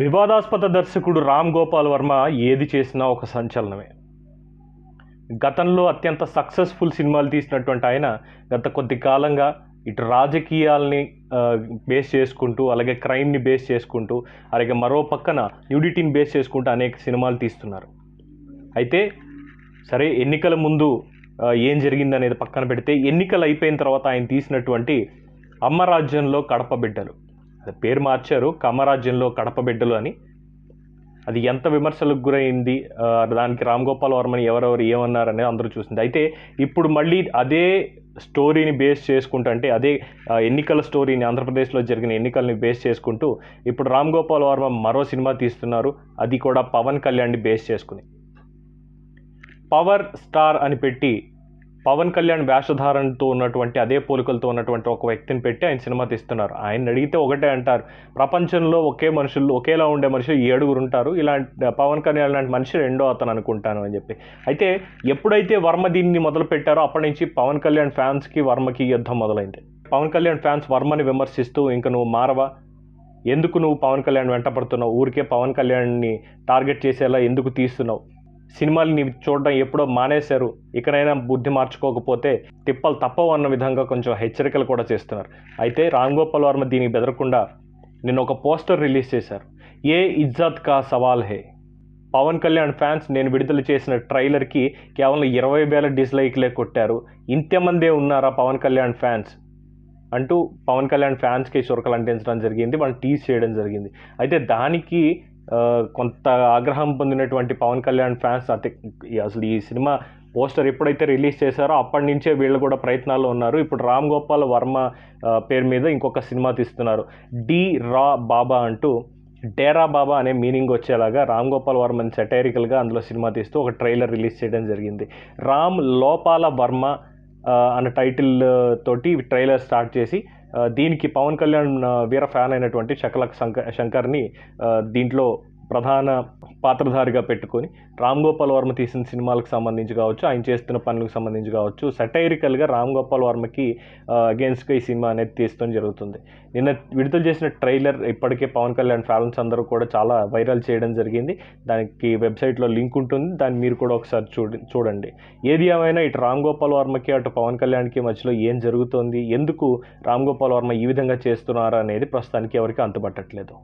వివాదాస్పద దర్శకుడు రామ్ గోపాల్ వర్మ ఏది చేసినా ఒక సంచలనమే. గతంలో అత్యంత సక్సెస్ఫుల్ సినిమాలు తీసినటువంటి ఆయన గత కొద్ది కాలంగా ఇటు రాజకీయాల్ని బేస్ చేసుకుంటూ అలాగే క్రైమ్ని బేస్ చేసుకుంటూ అలాగే మరో పక్కన న్యూడిటీని బేస్ చేసుకుంటూ అనేక సినిమాలు తీస్తున్నారు. అయితే సరే ఎన్నికల ముందు ఏం జరిగింది అనేది పక్కన పెడితే ఎన్నికలు అయిపోయిన తర్వాత ఆయన తీసినటువంటి అమ్మరాజ్యంలో కడప బిడ్డలు. పేరు మార్చారు. కామరాజ్యంలో కడప బిడ్డలు అని. అది ఎంత విమర్శలకు గురైంది? దానికి రామ్ గోపాల్ వర్మని ఎవరెవరు ఏమన్నారని అందరూ చూసింది. అయితే ఇప్పుడు మళ్ళీ అదే స్టోరీని బేస్ చేసుకుంటూ అంటే అదే ఎన్నికల స్టోరీని ఆంధ్రప్రదేశ్లో జరిగిన ఎన్నికల్ని బేస్ చేసుకుంటూ ఇప్పుడు రామ్ గోపాల్ వర్మ మరో సినిమా తీస్తున్నారు. అది కూడా పవన్ కళ్యాణ్ని బేస్ చేసుకుని. పవర్ స్టార్ అని పెట్టి పవన్ కళ్యాణ్ వేషధారణతో ఉన్నటువంటి అదే పోలికలతో ఉన్నటువంటి ఒక వ్యక్తిని పెట్టి ఆయన సినిమా తీస్తున్నారు. ఆయన అడిగితే ఒకటే అంటారు ప్రపంచంలో ఒకే మనుషులు ఒకేలా ఉండే మనుషులు ఏడుగురు ఉంటారు. ఇలాంటి పవన్ కళ్యాణ్ లాంటి మనిషి రెండో అతను అనుకుంటాను అని చెప్పి. అయితే ఎప్పుడైతే వర్మ దీన్ని మొదలు పెట్టారో అప్పటి నుంచి పవన్ కళ్యాణ్ ఫ్యాన్స్కి వర్మకి యుద్ధం మొదలైంది. పవన్ కళ్యాణ్ ఫ్యాన్స్ వర్మని విమర్శిస్తూ ఇంకా నువ్వు మారవా? ఎందుకు నువ్వు పవన్ కళ్యాణ్ వెంటపడుతున్నావు? ఊరికే పవన్ కళ్యాణ్ని టార్గెట్ చేసేలా ఎందుకు తీస్తున్నావు? సినిమాలు నీవు చూడడం ఎప్పుడో మానేశారు. ఇకనైనా బుద్ధి మార్చుకోకపోతే తిప్పలు తప్పవు అన్న విధంగా కొంచెం హెచ్చరికలు కూడా చేస్తున్నారు. అయితే రామ్ గోపాల్ వర్మ దీనికి బెదరకుండా నిన్న ఒక పోస్టర్ రిలీజ్ చేశారు. ఏ ఇజ్జత్ కా సవాల్ హే? పవన్ కళ్యాణ్ ఫ్యాన్స్ నేను విడుదల చేసిన ట్రైలర్కి కేవలం ఇరవై వేల డిస్లైక్లే కొట్టారు. ఇంతమందే ఉన్నారా పవన్ కళ్యాణ్ ఫ్యాన్స్? అంటూ పవన్ కళ్యాణ్ ఫ్యాన్స్కి చురకలు అంటించడం జరిగింది. వాళ్ళు టీజ్ చేయడం జరిగింది. అయితే దానికి కొంత ఆగ్రహం పొందినటువంటి పవన్ కళ్యాణ్ ఫ్యాన్స్ అతి అసలు ఈ సినిమా పోస్టర్ ఎప్పుడైతే రిలీజ్ చేశారో అప్పటి నుంచే వీళ్ళు కూడా ప్రయత్నాల్లో ఉన్నారు. ఇప్పుడు రామ్ గోపాల్ వర్మ పేరు మీద ఇంకొక సినిమా తీస్తున్నారు. డి రా బాబా అంటూ డేరా బాబా అనే మీనింగ్ వచ్చేలాగా రామ్ గోపాల్ వర్మని సెటైరికల్గా అందులో సినిమా తీస్తూ ఒక ట్రైలర్ రిలీజ్ చేయడం జరిగింది. రామ్ లోపాల వర్మ అన్న టైటిల్ తోటి ట్రైలర్ స్టార్ట్ చేసి దీనికి పవన్ కళ్యాణ్ వీర ఫ్యాన్ అయినటువంటి శకలక్ శంకర్ శంకర్ని దీంట్లో ప్రధాన పాత్రధారిగా పెట్టుకొని రామ్ గోపాల్ వర్మ తీసిన సినిమాలకు సంబంధించి కావచ్చు ఆయన చేస్తున్న పనులకు సంబంధించి కావచ్చు సటైరికల్గా రామ్ గోపాల్ వర్మకి అగేన్స్ట్గా ఈ సినిమా అనేది తీస్తూ జరుగుతుంది. నిన్న విడుదల చేసిన ట్రైలర్ ఇప్పటికే పవన్ కళ్యాణ్ ఫ్యాన్స్ అందరూ కూడా చాలా వైరల్ చేయడం జరిగింది. దానికి వెబ్సైట్లో లింక్ ఉంటుంది. దాన్ని మీరు కూడా ఒకసారి చూడ చూడండి. ఏది ఏమైనా ఇటు రామ్ గోపాల్ వర్మకి అటు పవన్ కళ్యాణ్కి మధ్యలో ఏం జరుగుతోంది ఎందుకు రామ్ గోపాల్ వర్మ ఈ విధంగా చేస్తున్నారు అనేది ప్రస్తుతానికి ఎవరికి అంతుపట్టట్లేదు.